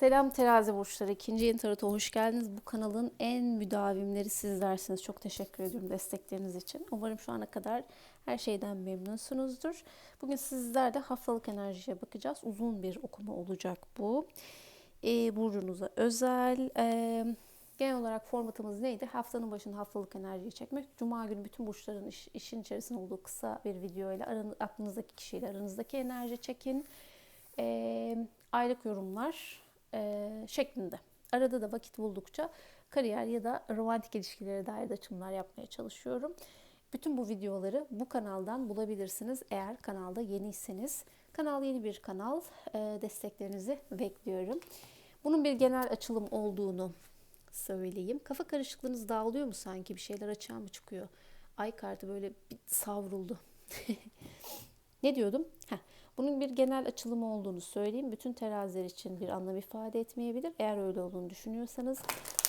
Selam terazi burçları. İkinci yeni tarota hoş geldiniz. Bu kanalın en müdavimleri sizlersiniz. Çok teşekkür ediyorum destekleriniz için. Umarım şu ana kadar her şeyden memnunsunuzdur. Bugün sizler de haftalık enerjiye bakacağız. Uzun bir okuma olacak bu. Ee, burcunuza özel. Ee, genel olarak formatımız neydi? Haftanın başında haftalık enerjiyi çekmek. Cuma günü bütün burçların iş, işin içerisinde olduğu kısa bir video ile aranı, aklınızdaki kişiyle aranızdaki enerji çekin. Ee, aylık yorumlar e, şeklinde. Arada da vakit buldukça kariyer ya da romantik ilişkilere dair de açımlar yapmaya çalışıyorum. Bütün bu videoları bu kanaldan bulabilirsiniz eğer kanalda yeniyseniz. Kanal yeni bir kanal. E, desteklerinizi bekliyorum. Bunun bir genel açılım olduğunu söyleyeyim. Kafa karışıklığınız dağılıyor mu sanki? Bir şeyler açığa mı çıkıyor? Ay kartı böyle bir savruldu. ne diyordum? Heh, bunun bir genel açılımı olduğunu söyleyeyim. Bütün teraziler için bir anlam ifade etmeyebilir. Eğer öyle olduğunu düşünüyorsanız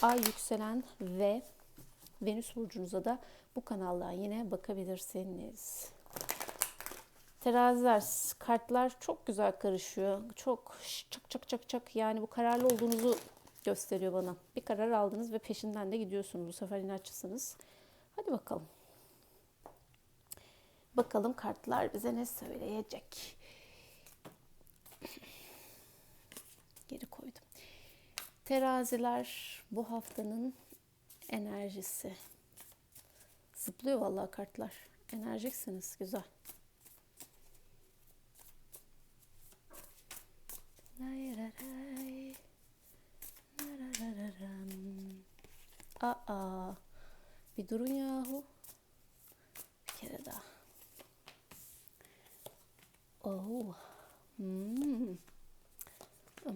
ay yükselen ve Venüs burcunuza da bu kanaldan yine bakabilirsiniz. Teraziler, kartlar çok güzel karışıyor. Çok çak çak çak çak yani bu kararlı olduğunuzu gösteriyor bana. Bir karar aldınız ve peşinden de gidiyorsunuz. Bu sefer inatçısınız. Hadi bakalım. Bakalım kartlar bize ne söyleyecek. Geri koydum. Teraziler bu haftanın enerjisi. Zıplıyor vallahi kartlar. Enerjiksiniz. Güzel. Aa, bir durun yahu. Bir kere daha. Oh. Hmm.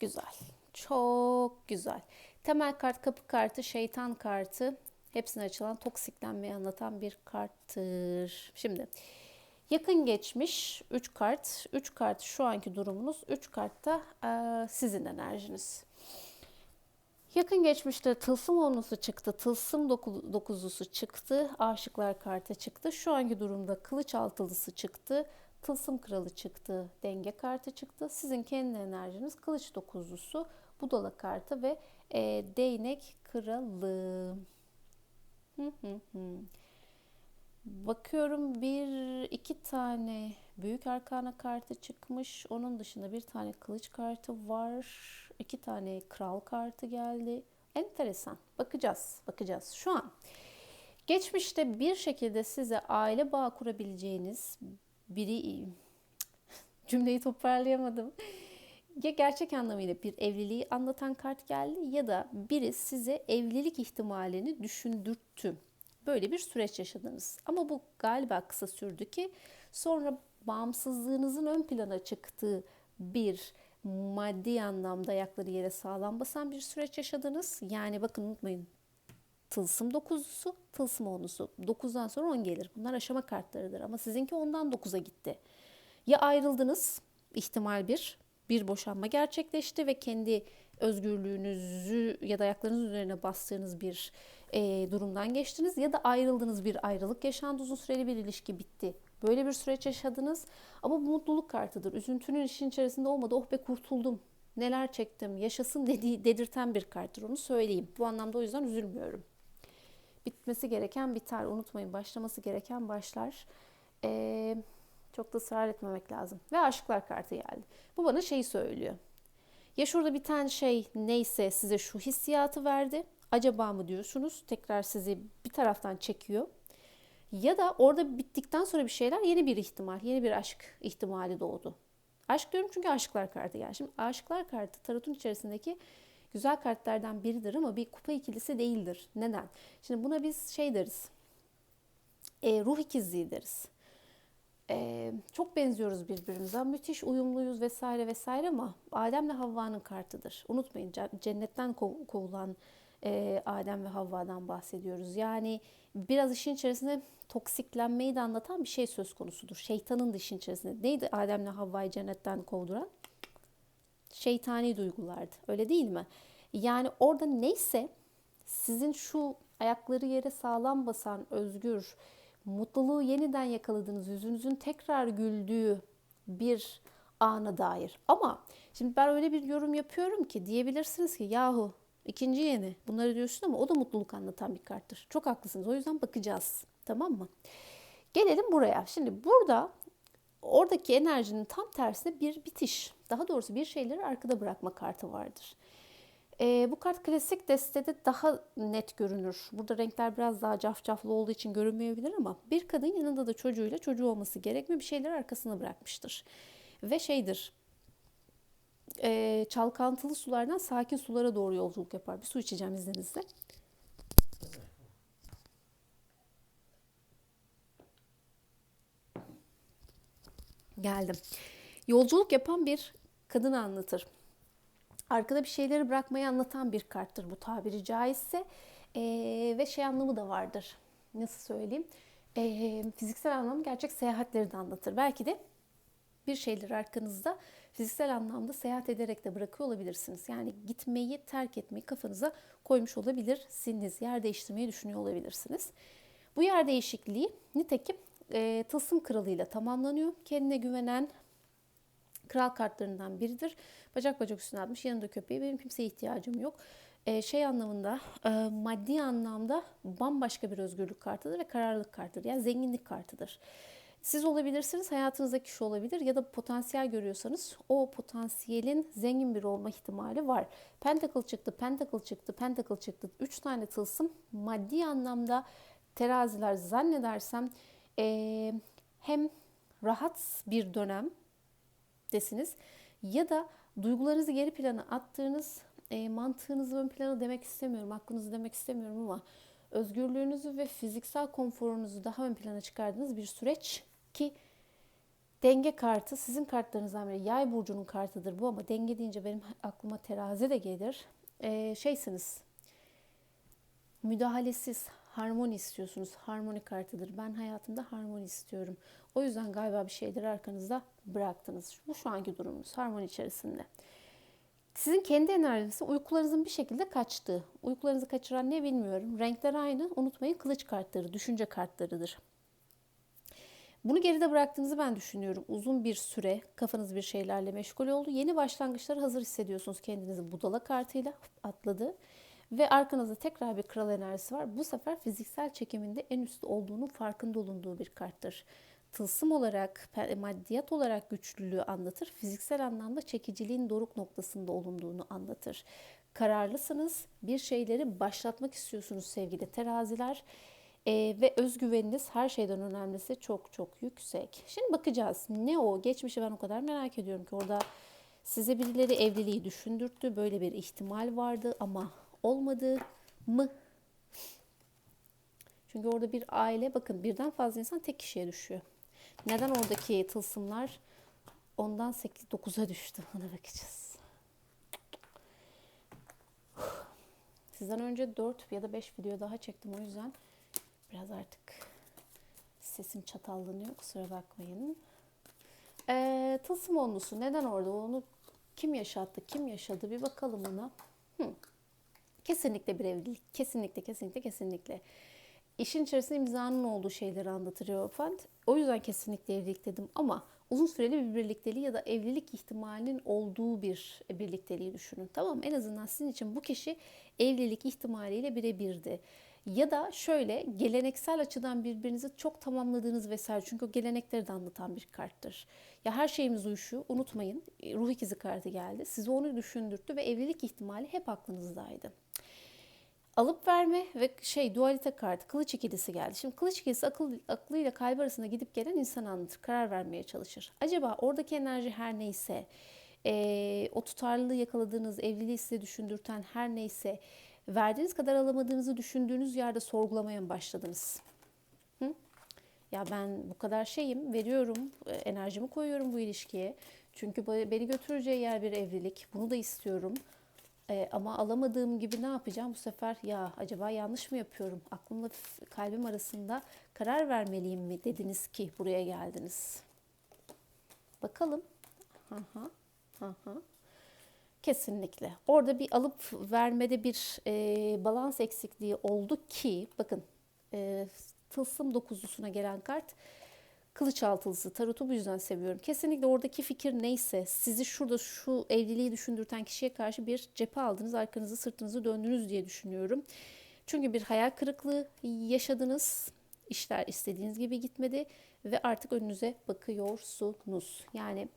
Güzel. Çok güzel. Temel kart, kapı kartı, şeytan kartı. Hepsine açılan toksiklenmeyi anlatan bir karttır. Şimdi yakın geçmiş 3 kart. 3 kart şu anki durumunuz. 3 kartta e, sizin enerjiniz. Yakın geçmişte tılsım onlusu çıktı, tılsım doku, dokuzlusu çıktı, aşıklar kartı çıktı. Şu anki durumda kılıç altılısı çıktı, tılsım kralı çıktı, denge kartı çıktı. Sizin kendi enerjiniz kılıç dokuzlusu, budala kartı ve e, değnek kralı. Bakıyorum bir iki tane büyük arkana kartı çıkmış. Onun dışında bir tane kılıç kartı var. İki tane kral kartı geldi. Enteresan. Bakacağız. Bakacağız. Şu an geçmişte bir şekilde size aile bağı kurabileceğiniz biri cümleyi toparlayamadım. Ya gerçek anlamıyla bir evliliği anlatan kart geldi ya da biri size evlilik ihtimalini düşündürttü böyle bir süreç yaşadınız. Ama bu galiba kısa sürdü ki sonra bağımsızlığınızın ön plana çıktığı bir maddi anlamda ayakları yere sağlam basan bir süreç yaşadınız. Yani bakın unutmayın tılsım dokuzusu, tılsım onusu. Dokuzdan sonra on gelir. Bunlar aşama kartlarıdır ama sizinki ondan dokuza gitti. Ya ayrıldınız ihtimal bir, bir boşanma gerçekleşti ve kendi özgürlüğünüzü ya da ayaklarınız üzerine bastığınız bir e, durumdan geçtiniz ya da ayrıldınız bir ayrılık yaşandı uzun süreli bir ilişki bitti. Böyle bir süreç yaşadınız ama bu mutluluk kartıdır. Üzüntünün işin içerisinde olmadı oh be kurtuldum neler çektim yaşasın dediği, dedirten bir karttır onu söyleyeyim. Bu anlamda o yüzden üzülmüyorum. Bitmesi gereken biter unutmayın başlaması gereken başlar. Ee, çok da ısrar etmemek lazım. Ve aşıklar kartı geldi. Bu bana şeyi söylüyor. Ya şurada bir tane şey neyse size şu hissiyatı verdi acaba mı diyorsunuz. Tekrar sizi bir taraftan çekiyor. Ya da orada bittikten sonra bir şeyler yeni bir ihtimal, yeni bir aşk ihtimali doğdu. Aşk diyorum çünkü aşıklar kartı yani. Şimdi aşıklar kartı tarotun içerisindeki güzel kartlardan biridir ama bir kupa ikilisi değildir. Neden? Şimdi buna biz şey deriz. E, ruh ikizliği deriz. E, çok benziyoruz birbirimize. Müthiş uyumluyuz vesaire vesaire ama Adem'le Havva'nın kartıdır. Unutmayın cennetten kovulan e, Adem ve Havva'dan bahsediyoruz. Yani biraz işin içerisinde toksiklenmeyi de anlatan bir şey söz konusudur. Şeytanın da işin içerisinde. Neydi Adem'le Havva'yı cennetten kovduran? Şeytani duygulardı. Öyle değil mi? Yani orada neyse sizin şu ayakları yere sağlam basan, özgür, mutluluğu yeniden yakaladığınız, yüzünüzün tekrar güldüğü bir ana dair. Ama şimdi ben öyle bir yorum yapıyorum ki diyebilirsiniz ki yahu ikinci yeni bunları diyorsun ama o da mutluluk anlatan bir karttır. Çok haklısınız. O yüzden bakacağız. Tamam mı? Gelelim buraya. Şimdi burada oradaki enerjinin tam tersine bir bitiş. Daha doğrusu bir şeyleri arkada bırakma kartı vardır. E, bu kart klasik destede daha net görünür. Burada renkler biraz daha cafcaflı olduğu için görünmeyebilir ama bir kadın yanında da çocuğuyla çocuğu olması gerekmiyor bir şeyleri arkasına bırakmıştır. Ve şeydir e, çalkantılı sulardan sakin sulara doğru yolculuk yapar. Bir su içeceğim izninizle. Geldim. Yolculuk yapan bir kadını anlatır. Arkada bir şeyleri bırakmayı anlatan bir karttır bu tabiri caizse. Ee, ve şey anlamı da vardır. Nasıl söyleyeyim? Ee, fiziksel anlamı gerçek seyahatleri de anlatır. Belki de bir şeyleri arkanızda fiziksel anlamda seyahat ederek de bırakıyor olabilirsiniz. Yani gitmeyi, terk etmeyi kafanıza koymuş olabilirsiniz. Yer değiştirmeyi düşünüyor olabilirsiniz. Bu yer değişikliği nitekim e, Tılsım Kralı ile tamamlanıyor. Kendine güvenen kral kartlarından biridir. Bacak bacak üstüne atmış yanında köpeği. Benim kimseye ihtiyacım yok. E, şey anlamında e, maddi anlamda bambaşka bir özgürlük kartıdır ve kararlılık kartıdır. Yani zenginlik kartıdır. Siz olabilirsiniz, hayatınızdaki kişi olabilir ya da potansiyel görüyorsanız o potansiyelin zengin biri olma ihtimali var. Pentacle çıktı, Pentacle çıktı, Pentacle çıktı. Üç tane tılsım maddi anlamda teraziler zannedersem e, hem rahat bir dönem desiniz ya da duygularınızı geri plana attığınız e, mantığınızı ön plana demek istemiyorum, aklınızı demek istemiyorum ama özgürlüğünüzü ve fiziksel konforunuzu daha ön plana çıkardığınız bir süreç ki denge kartı sizin kartlarınızdan biri yay burcunun kartıdır bu ama denge deyince benim aklıma terazi de gelir. E, şeysiniz müdahalesiz, harmoni istiyorsunuz. Harmoni kartıdır. Ben hayatımda harmoni istiyorum. O yüzden galiba bir şeyleri arkanızda bıraktınız. Bu şu anki durumunuz harmoni içerisinde. Sizin kendi enerjisi uykularınızın bir şekilde kaçtığı. Uykularınızı kaçıran ne bilmiyorum. Renkler aynı. Unutmayın kılıç kartları, düşünce kartlarıdır. Bunu geride bıraktığınızı ben düşünüyorum. Uzun bir süre kafanız bir şeylerle meşgul oldu. Yeni başlangıçları hazır hissediyorsunuz kendinizi budala kartıyla atladı. Ve arkanızda tekrar bir kral enerjisi var. Bu sefer fiziksel çekiminde en üstte olduğunun farkında olunduğu bir karttır. Tılsım olarak, maddiyat olarak güçlülüğü anlatır. Fiziksel anlamda çekiciliğin doruk noktasında olunduğunu anlatır. Kararlısınız, bir şeyleri başlatmak istiyorsunuz sevgili teraziler. Ee, ve özgüveniniz her şeyden önemlisi çok çok yüksek. Şimdi bakacağız. Ne o? Geçmişi ben o kadar merak ediyorum ki orada size birileri evliliği düşündürttü. Böyle bir ihtimal vardı ama olmadı mı? Çünkü orada bir aile bakın birden fazla insan tek kişiye düşüyor. Neden oradaki tılsımlar ondan 8-9'a düştü? Ona bakacağız. Sizden önce 4 ya da 5 video daha çektim o yüzden biraz artık sesim çatallanıyor kusura bakmayın. Ee, tılsım onlusu neden orada? Onu kim yaşattı? Kim yaşadı? Bir bakalım ona. Hı. Kesinlikle bir evlilik. Kesinlikle, kesinlikle, kesinlikle. İşin içerisinde imzanın olduğu şeyleri anlatır Eurofant. O yüzden kesinlikle evlilik dedim ama uzun süreli bir birlikteliği ya da evlilik ihtimalinin olduğu bir birlikteliği düşünün. Tamam En azından sizin için bu kişi evlilik ihtimaliyle birebirdi. Ya da şöyle geleneksel açıdan birbirinizi çok tamamladığınız vesaire. Çünkü o gelenekleri de anlatan bir karttır. Ya her şeyimiz uyuşuyor. Unutmayın ruh ikizi kartı geldi. Size onu düşündürttü ve evlilik ihtimali hep aklınızdaydı alıp verme ve şey dualite kartı kılıç ikilisi geldi. Şimdi kılıç ikilisi akıl, aklıyla kalbi arasında gidip gelen insan anlatır. Karar vermeye çalışır. Acaba oradaki enerji her neyse e, o tutarlılığı yakaladığınız evliliği size düşündürten her neyse verdiğiniz kadar alamadığınızı düşündüğünüz yerde sorgulamaya mı başladınız? Hı? Ya ben bu kadar şeyim, veriyorum, enerjimi koyuyorum bu ilişkiye. Çünkü beni götüreceği yer bir evlilik. Bunu da istiyorum. E, ama alamadığım gibi ne yapacağım bu sefer? Ya acaba yanlış mı yapıyorum? Aklımla kalbim arasında karar vermeliyim mi dediniz ki buraya geldiniz. Bakalım. Aha, aha. Kesinlikle. Orada bir alıp vermede bir e, balans eksikliği oldu ki bakın e, tılsım dokuzlusuna gelen kart kılıç altılısı. Tarotu bu yüzden seviyorum. Kesinlikle oradaki fikir neyse sizi şurada şu evliliği düşündürten kişiye karşı bir cephe aldınız. Arkanızı sırtınızı döndünüz diye düşünüyorum. Çünkü bir hayal kırıklığı yaşadınız. İşler istediğiniz gibi gitmedi ve artık önünüze bakıyorsunuz. Yani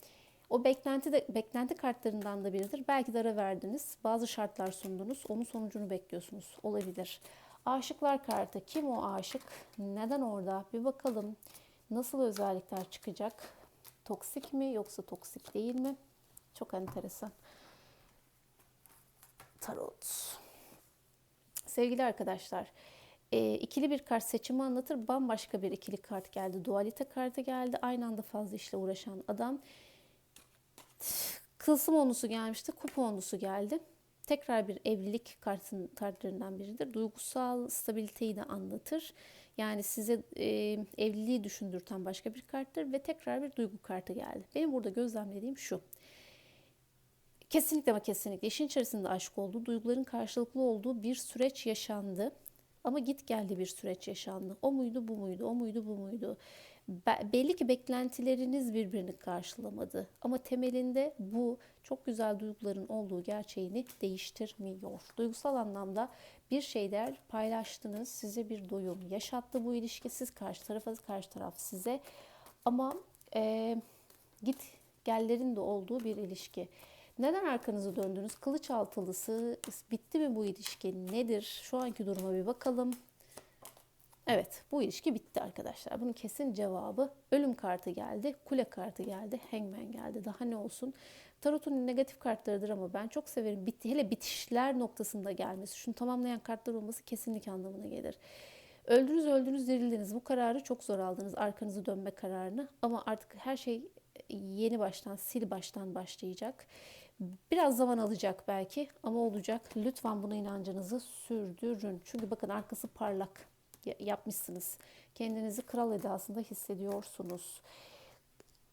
o beklenti de beklenti kartlarından da biridir. Belki de verdiniz. Bazı şartlar sundunuz. Onun sonucunu bekliyorsunuz. Olabilir. Aşıklar kartı. Kim o aşık? Neden orada? Bir bakalım. Nasıl özellikler çıkacak? Toksik mi yoksa toksik değil mi? Çok enteresan. Tarot. Sevgili arkadaşlar, e, ikili bir kart seçimi anlatır. Bambaşka bir ikili kart geldi. Dualite kartı geldi. Aynı anda fazla işle uğraşan adam. Kılsım onlusu gelmişti. Kupa onlusu geldi. Tekrar bir evlilik kartın, kartlarından biridir. Duygusal stabiliteyi de anlatır. Yani size e, evliliği düşündürten başka bir karttır ve tekrar bir duygu kartı geldi. Benim burada gözlemlediğim şu. Kesinlikle ama kesinlikle işin içerisinde aşk oldu. Duyguların karşılıklı olduğu bir süreç yaşandı. Ama git geldi bir süreç yaşandı. O muydu, bu muydu, o muydu, bu muydu? Be- belli ki beklentileriniz birbirini karşılamadı. Ama temelinde bu çok güzel duyguların olduğu gerçeğini değiştirmiyor. Duygusal anlamda bir şeyler paylaştınız, size bir doyum yaşattı bu ilişki. Siz karşı tarafa, karşı taraf size. Ama e, git gellerin de olduğu bir ilişki. Neden arkanızı döndünüz? Kılıç altılısı bitti mi bu ilişki? Nedir? Şu anki duruma bir bakalım. Evet bu ilişki bitti arkadaşlar. Bunun kesin cevabı ölüm kartı geldi, kule kartı geldi, hangman geldi. Daha ne olsun? Tarot'un negatif kartlarıdır ama ben çok severim. Bitti, hele bitişler noktasında gelmesi, şunu tamamlayan kartlar olması kesinlikle anlamına gelir. Öldünüz öldünüz dirildiniz. Bu kararı çok zor aldınız. Arkanızı dönme kararını. Ama artık her şey yeni baştan, sil baştan başlayacak. Biraz zaman alacak belki ama olacak. Lütfen buna inancınızı sürdürün. Çünkü bakın arkası parlak yapmışsınız. Kendinizi kral edasında hissediyorsunuz.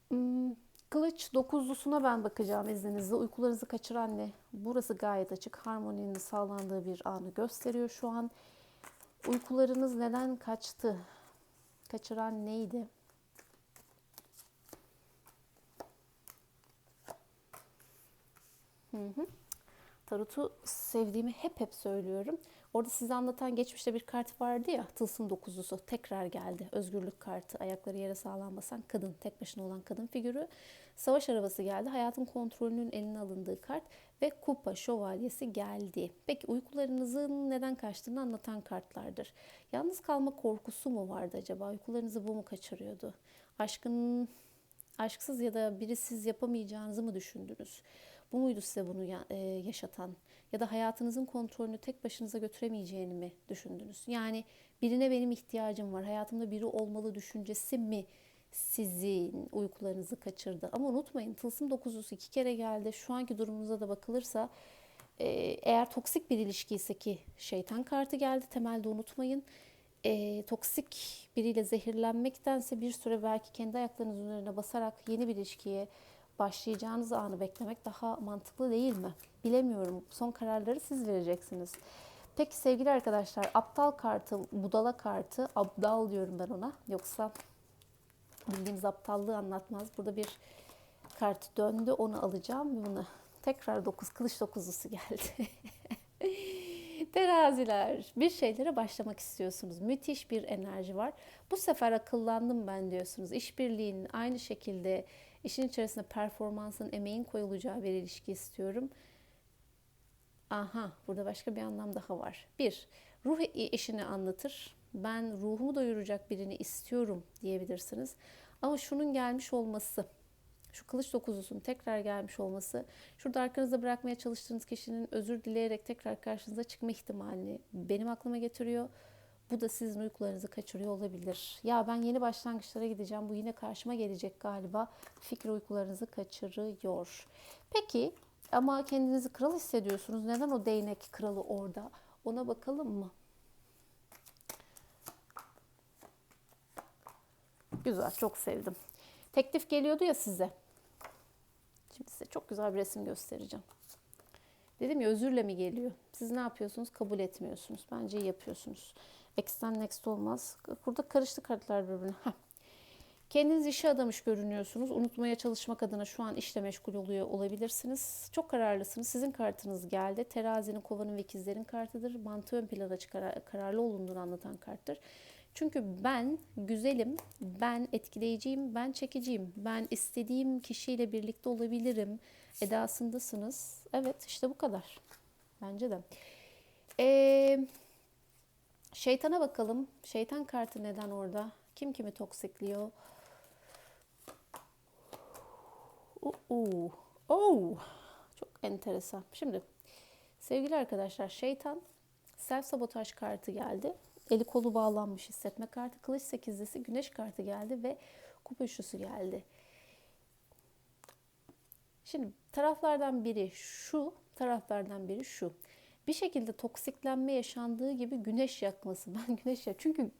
Hmm, kılıç dokuzlusuna ben bakacağım izninizle. Uykularınızı kaçıran ne? Burası gayet açık. Harmoninin sağlandığı bir anı gösteriyor şu an. Uykularınız neden kaçtı? Kaçıran neydi? Hı hı. Tarotu sevdiğimi hep hep söylüyorum. Orada size anlatan geçmişte bir kart vardı ya tılsım dokuzlusu tekrar geldi. Özgürlük kartı ayakları yere sağlam basan kadın tek başına olan kadın figürü. Savaş arabası geldi. Hayatın kontrolünün eline alındığı kart ve kupa şövalyesi geldi. Peki uykularınızın neden kaçtığını anlatan kartlardır. Yalnız kalma korkusu mu vardı acaba? Uykularınızı bu mu kaçırıyordu? Aşkın aşksız ya da birisiz yapamayacağınızı mı düşündünüz? Bu muydu size bunu e, yaşatan? Ya da hayatınızın kontrolünü tek başınıza götüremeyeceğini mi düşündünüz? Yani birine benim ihtiyacım var, hayatımda biri olmalı düşüncesi mi sizin uykularınızı kaçırdı? Ama unutmayın tılsım dokuzusu iki kere geldi. Şu anki durumunuza da bakılırsa e, eğer toksik bir ilişki ise ki şeytan kartı geldi temelde unutmayın. E, toksik biriyle zehirlenmektense bir süre belki kendi ayaklarınızın üzerine basarak yeni bir ilişkiye başlayacağınız anı beklemek daha mantıklı değil mi? Bilemiyorum. Son kararları siz vereceksiniz. Peki sevgili arkadaşlar aptal kartı, budala kartı, abdal diyorum ben ona. Yoksa bildiğimiz aptallığı anlatmaz. Burada bir kart döndü onu alacağım. Bunu tekrar 9 kılıç dokuzlusu geldi. Teraziler bir şeylere başlamak istiyorsunuz. Müthiş bir enerji var. Bu sefer akıllandım ben diyorsunuz. İşbirliğinin aynı şekilde işin içerisinde performansın, emeğin koyulacağı bir ilişki istiyorum. Aha, burada başka bir anlam daha var. Bir, ruh eşini anlatır. Ben ruhumu doyuracak birini istiyorum diyebilirsiniz. Ama şunun gelmiş olması, şu kılıç dokuzlusunun tekrar gelmiş olması, şurada arkanızda bırakmaya çalıştığınız kişinin özür dileyerek tekrar karşınıza çıkma ihtimalini benim aklıma getiriyor. Bu da sizin uykularınızı kaçırıyor olabilir. Ya ben yeni başlangıçlara gideceğim. Bu yine karşıma gelecek galiba. Fikri uykularınızı kaçırıyor. Peki ama kendinizi kral hissediyorsunuz. Neden o değnek kralı orada? Ona bakalım mı? Güzel, çok sevdim. Teklif geliyordu ya size. Şimdi size çok güzel bir resim göstereceğim. Dedim ya özürle mi geliyor? Siz ne yapıyorsunuz? Kabul etmiyorsunuz. Bence iyi yapıyorsunuz. X'ten next olmaz. Burada karıştı kartlar birbirine. Kendiniz işe adamış görünüyorsunuz. Unutmaya çalışmak adına şu an işle meşgul oluyor olabilirsiniz. Çok kararlısınız. Sizin kartınız geldi. Terazinin, kovanın ve ikizlerin kartıdır. Mantığı ön plana çıkar, kararlı olunduğunu anlatan karttır. Çünkü ben güzelim, ben etkileyiciyim, ben çekiciyim, ben istediğim kişiyle birlikte olabilirim edasındasınız. Evet işte bu kadar. Bence de. Ee, şeytana bakalım. Şeytan kartı neden orada? Kim kimi toksikliyor? Uh, oh, çok enteresan. Şimdi sevgili arkadaşlar şeytan self sabotaj kartı geldi. Eli kolu bağlanmış hissetme kartı, kılıç sekizlisi, güneş kartı geldi ve kupa üçlüsü geldi. Şimdi taraflardan biri şu, taraflardan biri şu. Bir şekilde toksiklenme yaşandığı gibi güneş yakması. Ben güneş yak çünkü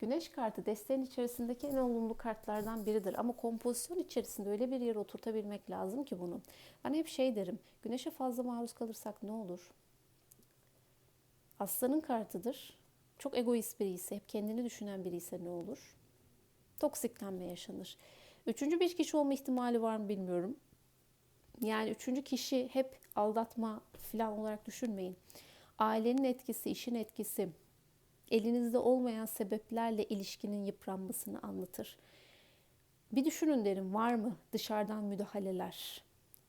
Güneş kartı desteğin içerisindeki en olumlu kartlardan biridir. Ama kompozisyon içerisinde öyle bir yere oturtabilmek lazım ki bunu. Ben hep şey derim. Güneşe fazla maruz kalırsak ne olur? Aslanın kartıdır. Çok egoist biri ise, hep kendini düşünen biri ise ne olur? Toksiklenme yaşanır. Üçüncü bir kişi olma ihtimali var mı bilmiyorum. Yani üçüncü kişi hep aldatma falan olarak düşünmeyin. Ailenin etkisi, işin etkisi, elinizde olmayan sebeplerle ilişkinin yıpranmasını anlatır. Bir düşünün derim var mı dışarıdan müdahaleler?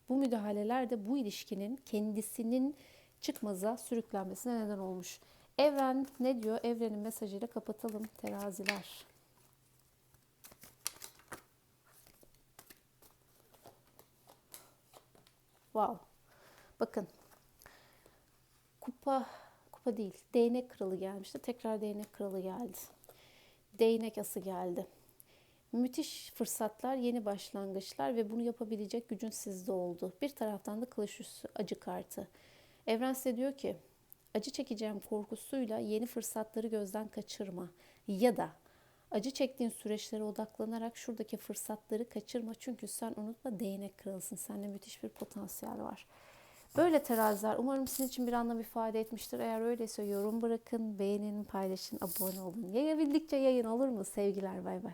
Bu müdahaleler de bu ilişkinin kendisinin çıkmaza sürüklenmesine neden olmuş. Evren ne diyor? Evrenin mesajıyla kapatalım teraziler. Wow. Bakın. Kupa kupa değil. Değnek kralı gelmişti. Tekrar değnek kralı geldi. Değnek ası geldi. Müthiş fırsatlar, yeni başlangıçlar ve bunu yapabilecek gücün sizde oldu. Bir taraftan da kılıç üstü acı kartı. Evren size diyor ki acı çekeceğim korkusuyla yeni fırsatları gözden kaçırma. Ya da acı çektiğin süreçlere odaklanarak şuradaki fırsatları kaçırma. Çünkü sen unutma değnek kralısın. Sende müthiş bir potansiyel var. Böyle teraziler umarım sizin için bir anlam ifade etmiştir. Eğer öyleyse yorum bırakın, beğenin, paylaşın, abone olun. Yayabildikçe yayın olur mu? Sevgiler bay bay.